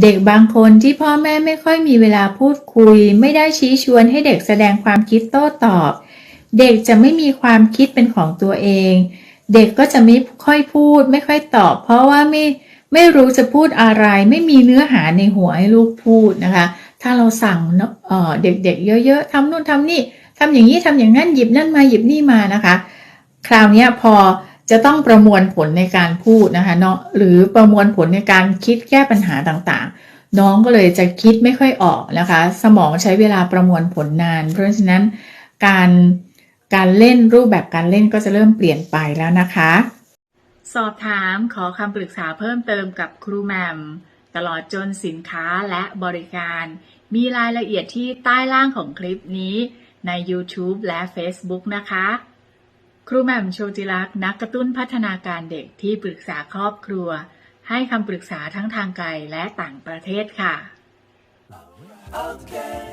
เด็กบางคนที่พ่อแม่ไม่ค่อยมีเวลาพูดคุย ไม่ได้ชี้ชวนให้เด็กแสดงความคิดโต้ตอบ เด็กจะไม่มีความคิดเป็นของตัวเอง เด็กก็จะไม่ค่อยพูด ไม่ค่อยตอบ เพราะว่าไม่ไม่รู้จะพูดอะไร ไม่มีเนื้อหาในหัวให้ลูกพูดนะคะ ถ้าเราสั่งเเด็กๆเยอะๆทำนู่นทำนี่ทำอย่างนี้ทำอย่างนั้นหยิบนั่นมาหยิบนี่มานะคะ คราวนี้พอ จะต้องประมวลผลในการพูดนะคะเนาะหรือประมวลผลในการคิดแก้ปัญหาต่างๆ น้องก็เลยจะคิดไม่ค่อยออกนะคะ สมองใช้เวลาประมวลผลนาน เพราะฉะนั้นการการเล่นรูปแบบการเล่นก็จะเริ่มเปลี่ยนไปแล้วนะคะ สอบถามขอคำปรึกษาเพิ่มเติมกับครูแมมตลอดจนสินค้าและบริการ มีรายละเอียดที่ใต้ล่างของคลิปนี้ใน YouTube และ Facebook นะคะ ครูแหม่มโชติลักษณ์นักกระตุ้นพัฒนาการเด็กที่ปรึกษาครอบครัว ให้คำปรึกษาทั้งทางไกลและต่างประเทศค่ะ Okay.